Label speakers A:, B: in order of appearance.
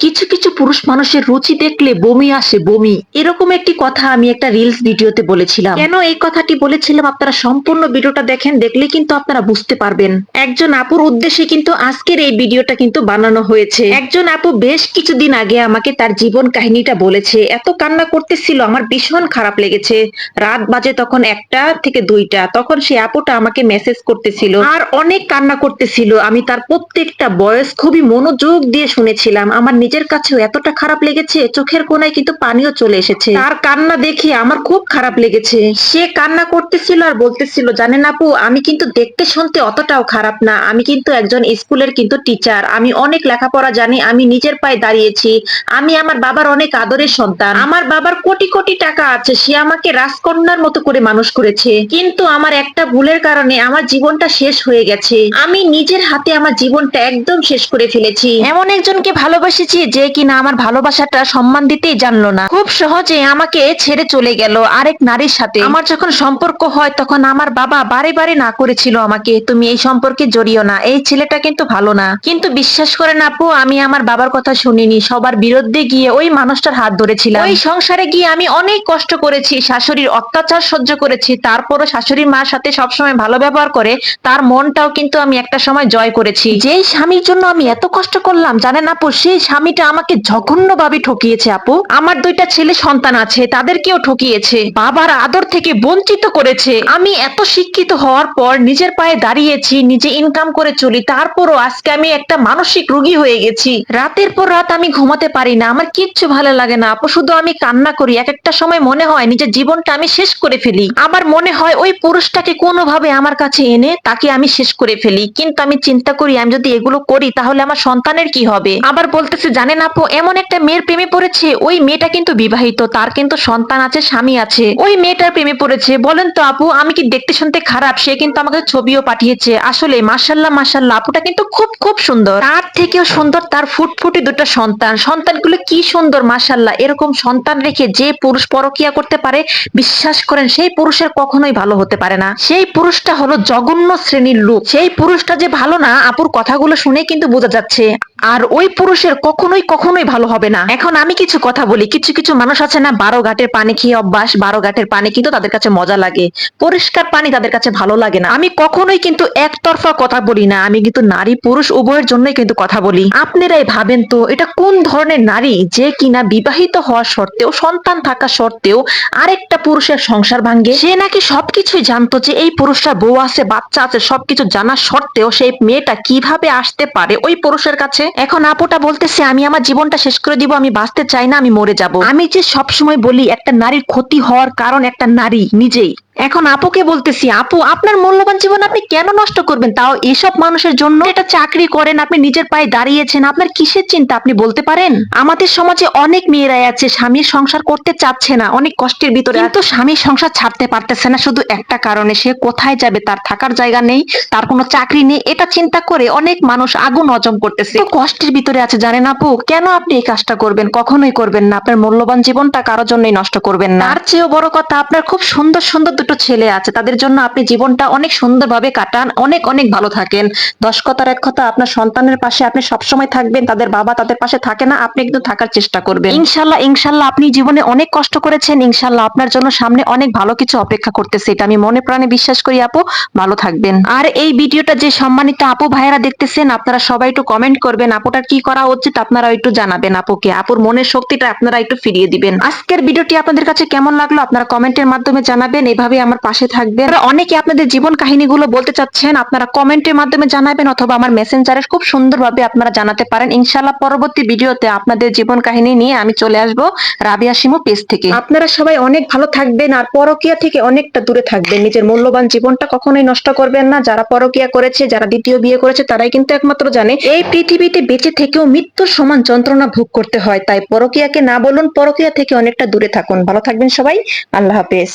A: কিছু কিছু পুরুষ মানুষের রুচি দেখলে বমি আসে, বমি। এরকম একটি কথা আমি একটা রিলস ভিডিওতে বলেছিলাম। কেন এই কথাটি বলেছিলাম? আপনারা সম্পূর্ণ ভিডিওটা দেখেন, দেখলে কিন্তু আপনারা বুঝতে পারবেন। একজন আপুর উদ্দেশ্যে কিন্তু আজকের এই ভিডিওটা কিন্তু বানানো হয়েছে। একজন আপু বেশ কিছুদিন আগে আমাকে তার জীবন কাহিনীটা বলেছে। এত কান্না করতেছিল, আমার ভীষণ খারাপ লেগেছে। রাত বাজে তখন একটা থেকে দুইটা, তখন সেই আপুটা আমাকে মেসেজ করতেছিল। আর অনেক কান্না করতেছিল। আমি তার প্রত্যেকটা বয়স খুবই মনোযোগ দিয়ে শুনেছিলাম। আমার নিজের কাছেও এতটা খারাপ লেগেছে চোখের কোনায় কিন্তু পানিও চলে এসেছে। তার কান্না দেখে আমার খুব খারাপ লেগেছে। সে কান্না করতেছিল আর বলতেছিল জানেন আপু আমি কিন্তু দেখতে শুনতে অতটাও খারাপ না। আমি কিন্তু একজন স্কুলের কিন্তু টিচার। আমি অনেক লেখাপড়া জানি আমি নিজের পায়ে দাঁড়িয়েছি। আমি আমার বাবার অনেক আদরের সন্তান। আমার বাবার কোটি কোটি টাকা আছে সে আমাকে রাজকন্যার মতো করে মানুষ করেছে। কিন্তু আমার একটা ভুলের কারণে আমার জীবনটা শেষ হয়ে গেছে। আমি নিজের হাতে আমার জীবনটা একদম শেষ করে ফেলেছি। এমন একজনকে ভালোবাসেছি যে কিনা আমার ভালোবাসাটা সম্মান দিতেই জানলো না। খুব সহজে আমাকে ছেড়ে চলে গেল আরেক নারীর সাথে। আমার যখন সম্পর্ক হয় তখন আমার বাবা বারে বারে না করেছিল আমাকে, তুমি এই সম্পর্কে জড়িও না, এই ছেলেটা কিন্তু ভালো না। কিন্তু বিশ্বাস করেন আপু, আমি আমার বাবার কথা শুনিনি, সবার বিরুদ্ধে গিয়ে ওই মানুষটার হাত ধরেছিলাম। ওই সংসারে গিয়ে আমি অনেক কষ্ট করেছি, শাশুড়ির অত্যাচার সহ্য করেছি, তারপরও শাশুড়ি মার সাথে সবসময় ভালো ব্যবহার করে, তার মনটাও কিন্তু আমি একটা সময় জয় করেছি। যে স্বামীর জন্য আমি এত কষ্ট করলাম, জানেন আপু, সেই স্বামীটা আমাকে জঘন্য ভাবে ঠকিয়েছে, আপু। আমার দুইটা ছেলে সন্তান আছে, তাদেরকেও ঠকিয়েছে। বাবার আদর থেকে বঞ্চিত করেছে। আমি এত শিক্ষিত হওয়ার পর নিজের পায়ে দাঁড়িয়েছি, নিজে ইনকাম করে চলি, তারপরও আজকে আমি একটা মানসিক রোগী হয়ে গেছি। রাতের পর রাত আমি ঘুমাতে পারি না, আমার কিচ্ছু ভালো লাগে না, আপু। শুধু আমি কান্না করি, এক একটা সময় মনে হয় নিজের জীবনটা আমি শেষ করে ফেলি। আবার মনে হয় ওই পুরুষটাকে কোনোভাবে আমার কাছে এনে তাকে আমি শেষ করে ফেলি। কিন্তু আমি চিন্তা করি, আমি যদি এগুলো করি, তাহলে আমার সন্তানের কি হবে? আবার বলতেছে জানেন আপু, এমন একটা মেয়ের প্রেমে পড়েছে, ওই মেয়েটা কিন্তু বিবাহিত, তার কিন্তু সন্তান আছে, স্বামী আছে। ওই মেয়েটার প্রেমে পড়েছে, বলেন তো আপু, আমি কি দেখতে শুনতে খারাপ? সে কিন্তু আমাকে ছবিও পাঠিয়েছে। আসলে মাসাল্লাহ মাসাল্লাহ আপুটা কিন্তু খুব খুব সুন্দর। তার থেকেও সুন্দর, তার ফুটফুটি দুটো সন্তান। সন্তানগুলো কি সুন্দর মাসাল্লাহ এরকম সন্তান রেখে যে পুরুষ পরকিয়া করতে পারে, বিশ্বাস করেন, সেই পুরুষের কখনোই ভালো হতে পারে না। সেই পুরুষটা হলো জঘন্য শ্রেণির লোক। সেই পুরুষটা যে ভালো না, আপুর কথাগুলো শুনে কিন্তু বোঝা যাচ্ছে। আর ওই পুরুষের কখনোই কখনোই ভালো হবে না। এখন আমি কিছু কথা বলি। কিছু কিছু মানুষ আছে না, বারো ঘাটের পানি খেয়ে অভ্যাস, বারো ঘাটের পানি কিন্তু তাদের কাছে মজা লাগে। পরিষ্কার পানি তাদের কাছে ভালো লাগে না। আমি কখনোই কিন্তু একতরফা কথা বলি না। আমি কিন্তু নারী পুরুষ উভয়ের জন্যই কিন্তু কথা বলি। আপনারাই ভাবেন তো, এটা কোন ধরনের নারী? যে কিনা বিবাহিত হওয়া সত্ত্বেও, সন্তান থাকা সত্ত্বেও আরেকটা পুরুষের সংসার ভাঙ্গে সে নাকি সবকিছুই জানতো যে এই পুরুষটা বউ আছে, বাচ্চা আছে, সবকিছু জানা সত্ত্বেও সেই মেয়েটা কীভাবে আসতে পারে ওই পুরুষের কাছে? এখন আপুটা বলতেছে, আমি আমার জীবনটা শেষ করে দিব, আমি বাঁচতে চাই না, আমি মরে যাব। আমি যে সবসময় বলি, একটা নারীর ক্ষতি হওয়ার কারণ একটা নারী নিজেই। এখন আপুকে বলতেছি আপু আপনার মূল্যবান জীবন আপনি কেন নষ্ট করবেন? তাও এসব মানুষের জন্য এটা চাকরি করেন আপনি নিজের পায়ে দাঁড়িয়েছেন আপনার কিসের চিন্তা আপনি বলতে পারেন? আমাদের সমাজে অনেক মেয়েরাই আছে স্বামীর সংসার করতে চাচ্ছে না অনেক কষ্টের ভিতরে কিন্তু স্বামীর সংসার ছাড়তে পারতেছে না শুধু একটা কারণে সে কোথায় যাবে তার থাকার জায়গা নেই তার কোনো চাকরি নেই এটা চিন্তা করে অনেক মানুষ আগুন হজম করতেছে। কষ্টের ভিতরে আছে জানেন আপু? কেন আপনি এই কাজটা করবেন? কখনোই করবেন না আপনার মূল্যবান জীবনটা কারোর জন্যই নষ্ট করবেন না। তার চেয়েও বড় কথা আপনার খুব সুন্দর সুন্দর দুটো ছেলে আছে, তাদের জন্য আপনি জীবনটা অনেক সুন্দরভাবে কাটান, অনেক অনেক ভালো থাকেন। দশ কথার এক কথা, আপনার সন্তানের পাশে আপনি সবসময় থাকবেন, তাদের বাবা তাদের পাশে থাকে না, আপনি কিন্তু থাকার চেষ্টা করবেন। ইনশাল্লাহ ইনশাল্লাহ, আপনি জীবনে অনেক কষ্ট করেছেন, ইনশাল্লাহ, আপনার জন্য সামনে অনেক ভালো কিছু অপেক্ষা করতেছে, এটা আমি মনে প্রাণে বিশ্বাস করি, আপু। ভালো থাকবেন। আর এই ভিডিওটা যে সম্মানিত আপু ভাইয়েরা দেখতেছেন, আপনারা সবাই একটু কমেন্ট করবেন, আপুটার কি করা উচিত আপনারা একটু জানাবেন আপুকে। আপুর মনের শক্তিটা আপনারা একটু ফিরিয়ে দিবেন। আজকের ভিডিওটি আপনাদের কাছে কেমন লাগল, আপনারা কমেন্টের মাধ্যমে জানাবেন এভাবে আমার পাশে থাকবেন। অনেকে আপনাদের জীবন কাহিনীগুলো বলতে চাচ্ছেন, আপনারা কমেন্টের মাধ্যমে জানাবেন অথবা আমার মেসেঞ্জারে খুব সুন্দরভাবে আপনারা জানাতে পারেন। ইনশাল্লাহ পরবর্তী ভিডিওতে আপনাদের জীবন কাহিনী নিয়ে আমি চলে আসব রাবিয়া শিমু পেজ থেকে। আপনারা সবাই অনেক ভালো থাকবেন আর পরকিয়া থেকে অনেকটা দূরে থাকবেন। নিজের মূল্যবান জীবনটা কখনোই নষ্ট করবেন না। যারা পরকিয়া করেছে, যারা দ্বিতীয় বিয়ে করেছে, তারাই কিন্তু একমাত্র জানে, এই পৃথিবীতে বেঁচে থেকেও মৃত্যুর সমান যন্ত্রণা ভোগ করতে হয়। তাই পরকিয়াকে না বলুন, পরকিয়া থেকে অনেকটা দূরে থাকুন। ভালো থাকবেন সবাই। আল্লাহ হাফেজ।